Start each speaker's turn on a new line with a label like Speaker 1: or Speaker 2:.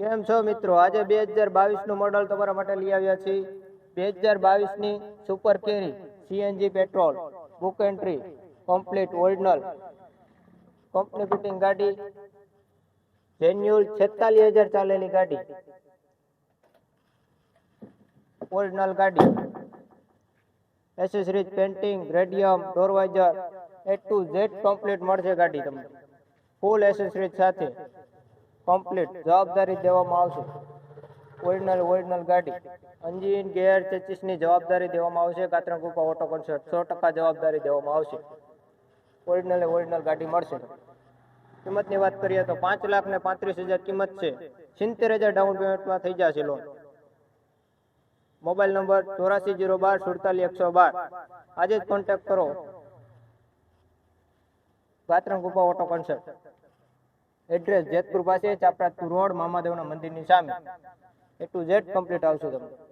Speaker 1: કેમ છો મિત્રો આજે બે હજાર બાવીસ નું મોડલ તમારા માટે લઈ આવ્યા છીએ બે હજાર બાવીસ ની super carry CNG petrol book entry complete original company fitting ગાડી જેન્યુઅલ છેતાલીસ હજાર ચાલેલી ગાડી ઓરિજિનલ ગાડી accessories painting radium door visor A to Z complete મળશે ગાડી તમને ફૂલ એસેસરીઝ સાથે કમ્પ્લીટ જવાબદારી દેવામાં આવશે. ઓરિજિનલ ઓરિજિનલ ગાડી. એન્જિન, ગેર ચેચિસની જવાબદારી દેવામાં આવશે. કાતરણ કૃપા ઓટો કન્સર્ટ સો ટકા જવાબદારી દેવામાં આવશે. ઓરિજિનલ ઓરિજિનલ ગાડી મળશે. કિંમતની વાત કરીએ તો પાંચ લાખ ને પાંત્રીસ હજાર કિંમત છે. સિત્તેર હજાર ડાઉન પેમેન્ટમાં થઈ જશે લોન મોબાઈલ નંબર ચોરાસી જીરો બાર, સુડતાલીસ એકસો બાર. આજે જ કોન્ટેક્ટ કરો. ગાત્રણ Krupa auto consult address Jetpur પાસે ચાપરાજપુર રોડ મામાદેવના મંદિરની સામે. એ ટુ ઝેડ કમ્પ્લીટ આવશે તમને.